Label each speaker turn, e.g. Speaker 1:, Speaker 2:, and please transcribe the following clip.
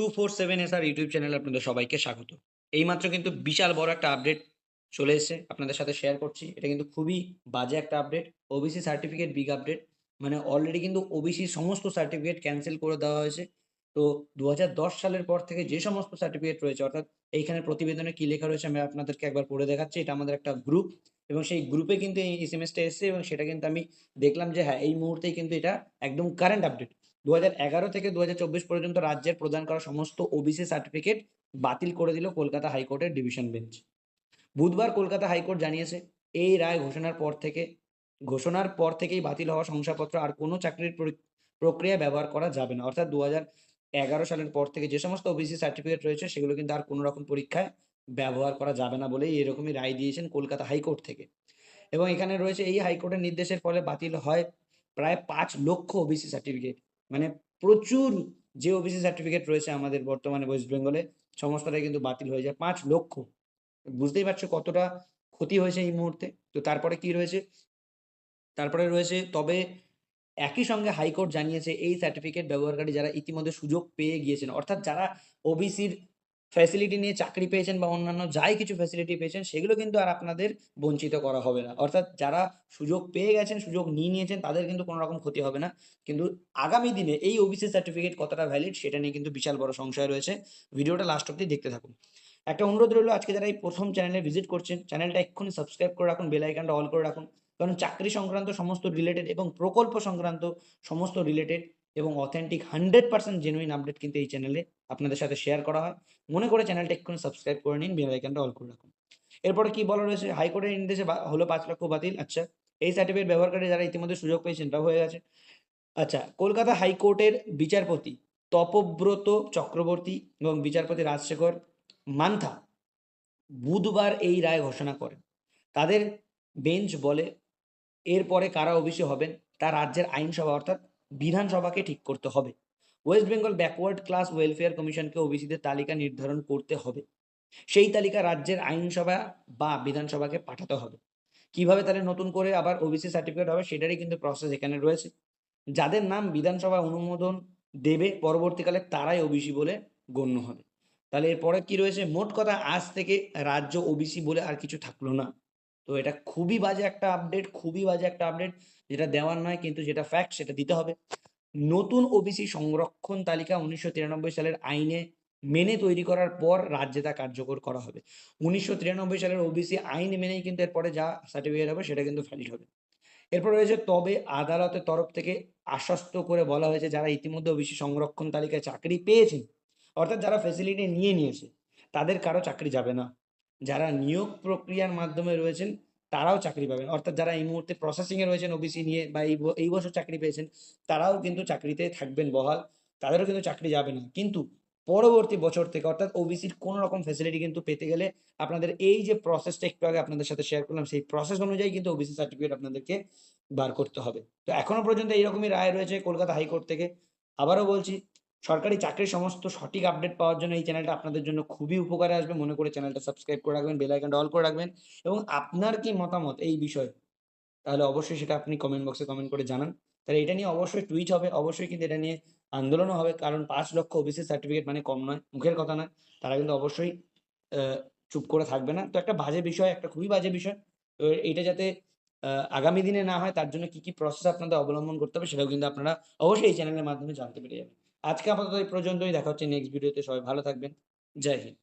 Speaker 1: Two four seven S R YouTube চ্যানেলে আপনাদের সবাইকে স্বাগত। এইমাত্র কিন্তু বিশাল বড় একটা আপডেট চলে এসেছে, আপনাদের সাথে শেয়ার করছি। এটা কিন্তু খুবই বাজে একটা update OBC certificate big update মানে অলরেডি কিন্তু ওবিসি সমস্ত সার্টিফিকেট ক্যান্সেল করে দেওয়া হয়েছে। তো দু হাজার দশ সালের পর থেকে যে সমস্ত সার্টিফিকেট রয়েছে, অর্থাৎ এইখানে প্রতিবেদনে কি লেখা রয়েছে আমি আপনাদেরকে একবার পড়ে দেখাচ্ছি। এটা আমাদের একটা গ্রুপ এবং সেই গ্রুপে কিন্তু এই এসএমএসটা এসেছে এবং সেটা কিন্তু আমি দেখলাম যে হ্যাঁ এই মুহূর্তেই কিন্তু এটা একদম কারেন্ট আপডেট দু হাজার এগারো থেকে দু হাজার চব্বিশ পর্যন্ত রাজ্যের প্রদান করা সমস্ত ওবিসি সার্টিফিকেট বাতিল করে দিল কলকাতা হাইকোর্টের ডিভিশন বেঞ্চ বুধবার কলকাতা হাইকোর্ট জানিয়েছে, এই রায় ঘোষণার পর থেকে, ঘোষণার পর থেকেই বাতিল হওয়া শংসাপত্র আর কোনো চাকরির প্রক্রিয়া ব্যবহার করা যাবে না। অর্থাৎ দু এগারো সালের পর থেকে যে সমস্ত ওবিসি সার্টিফিকেট রয়েছে, সেগুলো কিন্তু আর কোনো রকম পরীক্ষায় ব্যবহার করা যাবে না বলেই এরকমই রায় দিয়েছেন কলকাতা হাইকোর্ট থেকে। এবং এখানে রয়েছে, এই হাইকোর্টের নির্দেশের ফলে বাতিল হয় প্রায় পাঁচ লক্ষ ওবিসি সার্টিফিকেট মানে প্রচুর যে ওবিসি সার্টিফিকেট রয়েছে আমাদের বর্তমানে ওয়েস্ট বেঙ্গলে সমস্তটাই কিন্তু বাতিল হয়ে যায় পাঁচ লক্ষ। বুঝতেই পারছ কতটা ক্ষতি হয়েছে এই মুহূর্তে? তো তারপরে কি রয়েছে? তারপরে রয়েছে, তবে একই সঙ্গে হাইকোর্ট জানিয়েছে এই সার্টিফিকেট ব্যবহারকারী যারা ইতিমধ্যে সুযোগ পেয়ে গিয়েছেন, অর্থাৎ যারা ওবিসির ফ্যাসিলিটি নিয়ে চাকরি পেয়েছেন বা অন্যান্য যাই কিছু ফ্যাসিলিটি পেয়েছেন, সেগুলো কিন্তু আর আপনাদের বঞ্চিত করা হবে না। অর্থাৎ যারা সুযোগ পেয়ে গেছেন, সুযোগ নিয়ে নিয়েছেন, তাদের কিন্তু কোনো রকম ক্ষতি হবে না। কিন্তু আগামী দিনে এই ওবিসি সার্টিফিকেট কতটা ভ্যালিড সেটা নিয়ে কিন্তু বিশাল বড় সংশয় রয়েছে। ভিডিওটা লাস্ট অব্দি দেখতে থাকুন। একটা অনুরোধ রইল, আজকে যারা এই প্রথম চ্যানেলে ভিজিট করছেন চ্যানেলটা এক্ষুনি সাবস্ক্রাইব করে রাখুন বেল আইকনটা অল করে রাখুন। কারণ চাকরি সংক্রান্ত সমস্ত রিলেটেড এবং প্রকল্প সংক্রান্ত সমস্ত রিলেটেড এবং authentic hundred percent genuine update কিন্তু এই চ্যানেলে আপনাদের সাথে শেয়ার করা হয়। মনে করে চ্যানেলটা এক্ষুনি সাবস্ক্রাইব করে নিন বেল আইকনটা অল করে রাখুন। এরপরে কি বলা রয়েছে? হাইকোর্টের নির্দেশে হলো পাঁচ লক্ষ বাতিল। আচ্ছা এই সার্টিফিকেট ব্যবহারকারী যারা ইতিমধ্যে সুযোগ পেয়েছেন তা হয়ে গেছে। আচ্ছা কলকাতা হাইকোর্টের বিচারপতি তপব্রত চক্রবর্তী এবং বিচারপতি রাজশেখর মান্থা বুধবার এই রায় ঘোষণা করেন। তাদের বেঞ্চ বলে এরপরে কারা ওবিসি হবেন? তা রাজ্যের আইনসভা, অর্থাৎ বিধানসভাকে ঠিক করতে হবে। West Bengal backward class welfare কমিশনকে ওবিসিদের তালিকা নির্ধারণ করতে হবে। সেই তালিকা রাজ্যের আইনসভা বা বিধানসভাকে পাঠাতে হবে। কীভাবে তাহলে নতুন করে আবার ওবিসি সার্টিফিকেট হবে সেটারই কিন্তু প্রসেস এখানে রয়েছে। যাদের নাম বিধানসভা অনুমোদন দেবে পরবর্তীকালে তারাই ওবিসি বলে গণ্য হবে। তাহলে এরপরে কি রয়েছে? মোট কথা আজ থেকে রাজ্য ওবিসি বলে আর কিছু থাকল না। তো এটা খুবই বাজে একটা আপডেট খুবই বাজে একটা আপডেট যেটা দেওয়ার নয়, কিন্তু যেটা ফ্যাক্ট সেটা দিতে হবে। নতুন ওবিসি সংরক্ষণ তালিকা উনিশশো তিরানব্বই সালের আইনে মেনে তৈরি করার পর রাজ্যে তা কার্যকর করা হবে। উনিশশো তিরানব্বই সালের ওবিসি আইন মেনেই কিন্তু এরপরে যা সার্টিফিকেট হবে, সেটা কিন্তু ভ্যালিড হবে। এরপর রয়েছে, তবে আদালতের তরফ থেকে আশ্বস্ত করে বলা হয়েছে, যারা ইতিমধ্যে ওবিসি সংরক্ষণ তালিকায় চাকরি পেয়েছেন অর্থাৎ যারা ফেসিলিটি নিয়ে নিয়েছে, তাদের কারও চাকরি যাবে না। যারা নিয়োগ প্রক্রিয়ার মাধ্যমে রয়েছেন, তারাও চাকরি পাবেন। অর্থাৎ যারা এই মুহূর্তে প্রসেসিংয়ে রয়েছেন ওবিসি নিয়ে বা এই এই বছর চাকরি পেয়েছেন, তারাও কিন্তু চাকরিতে থাকবেন বহাল। তাদেরও কিন্তু চাকরি যাবে না। কিন্তু পরবর্তী বছর থেকে, অর্থাৎ ওবিসির কোন রকম ফেসিলিটি কিন্তু পেতে গেলে আপনাদের এই যে প্রসেসটা একটু আগে আপনাদের সাথে শেয়ার করলাম, সেই প্রসেস অনুযায়ী কিন্তু ওবিসি সার্টিফিকেট আপনাদেরকে বার করতে হবে। তো এখনও পর্যন্ত এইরকমই রায় রয়েছে কলকাতা হাইকোর্ট থেকে। আবারও বলছি সরকারি চাকরির সমস্ত সঠিক আপডেট পাওয়ার জন্য এই চ্যানেলটা আপনাদের জন্য খুবই উপকারে আসবে। মনে করে চ্যানেলটা সাবস্ক্রাইব করে রাখবেন বেল আইকনটা অল করে রাখবেন। এবং আপনার কি মতামত এই বিষয়ে? তাহলে অবশ্যই সেটা আপনি কমেন্ট বক্সে কমেন্ট করে জানান। তাহলে এটা নিয়ে অবশ্যই টুইট হবে। অবশ্যই কিন্তু এটা নিয়ে আন্দোলনও হবে। কারণ পাঁচ লক্ষ ওবিসি সার্টিফিকেট মানে কম নয়, মুখের কথা নয়। তারা কিন্তু অবশ্যই চুপ করে থাকবে না। তো একটা বাজে বিষয়, একটা খুবই বাজে বিষয়। তো এটা যাতে আগামী দিনে না হয়, তার জন্য কি কি প্রসেস আপনাদের অবলম্বন করতে হবে সেটাও কিন্তু আপনারা অবশ্যই এই চ্যানেলের মাধ্যমে জানতে পেরে যাবেন। আজকে আপাতত এই পর্যন্তই। দেখা হচ্ছে নেক্সট ভিডিওতে সবাই ভালো থাকবেন। জয় হিন্দ।